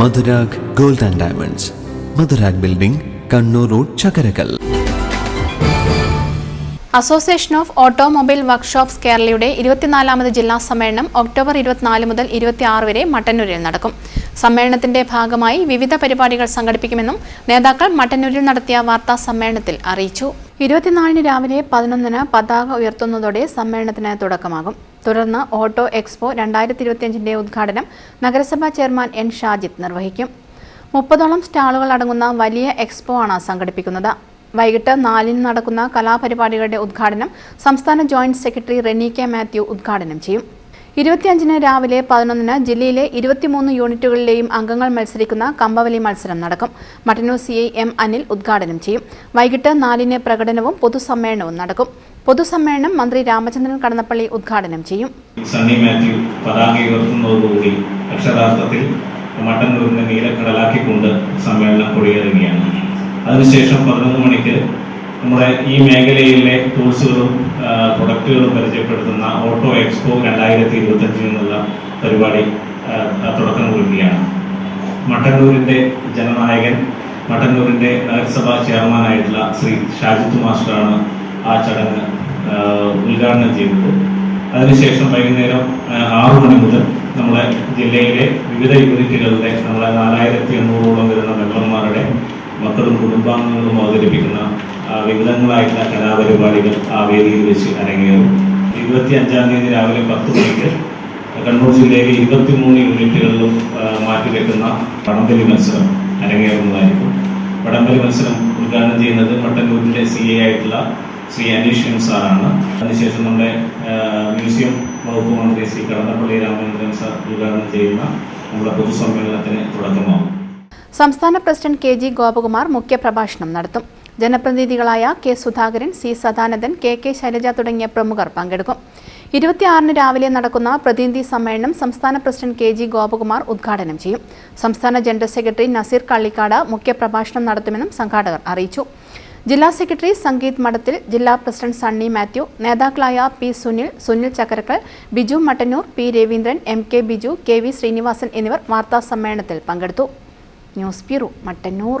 Madhurag gold and diamonds. Madhurag building Kannur road Chakkarakal. Association of automobile workshops കേരളയുടെ ഇരുപത്തിനാലാമത് ജില്ലാ സമ്മേളനം October ഇരുപത്തിനാല് മുതൽ ഇരുപത്തിയാറ് വരെ മട്ടന്നൂരിൽ നടക്കും. സമ്മേളനത്തിന്റെ ഭാഗമായി വിവിധ പരിപാടികൾ സംഘടിപ്പിക്കുമെന്നും നേതാക്കൾ മട്ടന്നൂരിൽ നടത്തിയ വാർത്താ സമ്മേളനത്തിൽ അറിയിച്ചു. ഇരുപത്തിനാലിന് രാവിലെ പതിനൊന്നിന് പതാക ഉയർത്തുന്നതോടെ സമ്മേളനത്തിന് തുടക്കമാകും. തുടർന്ന് ഓട്ടോ എക്സ്പോ രണ്ടായിരത്തി ഇരുപത്തിയഞ്ചിന്റെ ഉദ്ഘാടനം നഗരസഭാ ചെയർമാൻ എൻ ഷാജിത്ത് നിർവഹിക്കും. മുപ്പതോളം സ്റ്റാളുകൾ അടങ്ങുന്ന വലിയ എക്സ്പോ ആണ് സംഘടിപ്പിക്കുന്നത്. വൈകിട്ട് നാലിന് നടക്കുന്ന കലാപരിപാടികളുടെ ഉദ്ഘാടനം സംസ്ഥാന joint secretary Reni K Mathew ഉദ്ഘാടനം ചെയ്യും. ഇരുപത്തിയഞ്ചിന് രാവിലെ പതിനൊന്നിന് ജില്ലയിലെ ഇരുപത്തിമൂന്ന് യൂണിറ്റുകളിലെയും അംഗങ്ങൾ മത്സരിക്കുന്ന കമ്പവലി മത്സരം നടക്കും. Mattannur C I M Anil ഉദ്ഘാടനം ചെയ്യും. വൈകിട്ട് നാലിന് പ്രകടനവും പൊതുസമ്മേളനവും നടക്കും. പൊതുസമ്മേളനം മന്ത്രി രാമചന്ദ്രൻ കടന്നപ്പള്ളി ഉദ്ഘാടനം ചെയ്യും. സണ്ണി മാത്യു പതാക ഉയർത്തുന്നതോടുകൂടി അക്ഷരാർത്ഥത്തിൽ മട്ടന്നൂരിനെ നീലക്കടലാക്കിക്കൊണ്ട് സമ്മേളനം കൊടിയേറുകയാണ്. അതിനുശേഷം പതിനൊന്ന് മണിക്ക് നമ്മുടെ ഈ മേഖലയിലെ ടൂൾസുകളും പ്രൊഡക്റ്റുകളും പരിചയപ്പെടുത്തുന്ന ഓട്ടോ എക്സ്പോ രണ്ടായിരത്തി ഇരുപത്തഞ്ച് നിന്നുള്ള പരിപാടി തുടക്കം കുറിക്കുകയാണ്. മട്ടന്നൂരിന്റെ ജനനായകൻ മട്ടന്നൂരിന്റെ നഗരസഭാ ചെയർമാനായിട്ടുള്ള ശ്രീ ഷാജിത്ത് മാസ്റ്ററാണ് ആ ചടങ്ങ് ഉദ്ഘാടനം ചെയ്തത്. അതിനുശേഷം വൈകുന്നേരം ആറു മണി മുതൽ നമ്മുടെ ജില്ലയിലെ വിവിധ യൂണിറ്റുകളുടെ നമ്മളെ നാലായിരത്തി എണ്ണൂറോളം വരുന്ന മെമ്പർമാരുടെ മക്കളും കുടുംബാംഗങ്ങളും അവതരിപ്പിക്കുന്ന വിവിധങ്ങളായിട്ടുള്ള കലാപരിപാടികൾ ആ വേദിയിൽ വെച്ച് അരങ്ങേറും. ഇരുപത്തി അഞ്ചാം തീയതി രാവിലെ പത്ത് മണിക്ക് കണ്ണൂർ ജില്ലയിലെ ഇരുപത്തിമൂന്ന് യൂണിറ്റുകളിലും മാറ്റി മാറ്റിവെക്കുന്ന പടംപലി മത്സരം അരങ്ങേറുന്നതായിരിക്കും. പടംപലി മത്സരം ഉദ്ഘാടനം ചെയ്യുന്നത് മട്ടന്നൂരിന്റെ സി എ ആയിട്ടുള്ള ശ്രീ അനീഷ് എം സാറാണ്. അതിനുശേഷം നമ്മുടെ മ്യൂസിയം വകുപ്പ് മന്ത്രി ശ്രീ കടന്നപ്പള്ളി രാമചന്ദ്രൻ സാർ ഉദ്ഘാടനം ചെയ്യുന്ന നമ്മുടെ പൊതുസമ്മേളനത്തിന് തുടക്കമാകും. സംസ്ഥാന പ്രസിഡന്റ് കെ ജി ഗോപകുമാർ മുഖ്യപ്രഭാഷണം നടത്തും. ജനപ്രതിനിധികളായ K Sudhakaran C Sadanandan K K Shailaja തുടങ്ങിയ പ്രമുഖർ പങ്കെടുക്കും. ഇരുപത്തിയാറിന് രാവിലെ നടക്കുന്ന പ്രതിനിധി സമ്മേളനം സംസ്ഥാന പ്രസിഡന്റ് കെ ജി ഗോപകുമാർ ഉദ്ഘാടനം ചെയ്യും. സംസ്ഥാന ജനറൽ സെക്രട്ടറി നസീർ കള്ളിക്കാട് മുഖ്യപ്രഭാഷണം നടത്തുമെന്നും സംഘാടകർ അറിയിച്ചു. ജില്ലാ സെക്രട്ടറി സംഗീത് മഠത്തിൽ ജില്ലാ പ്രസിഡന്റ് സണ്ണി മാത്യു നേതാക്കളായ P Sunil Sunil Chakkarakkal Biju Mattannur P Raveendran M K Biju K V Srinivasan എന്നിവർ വാർത്താ സമ്മേളനത്തിൽ പങ്കെടുത്തു. News bureau Mattannur.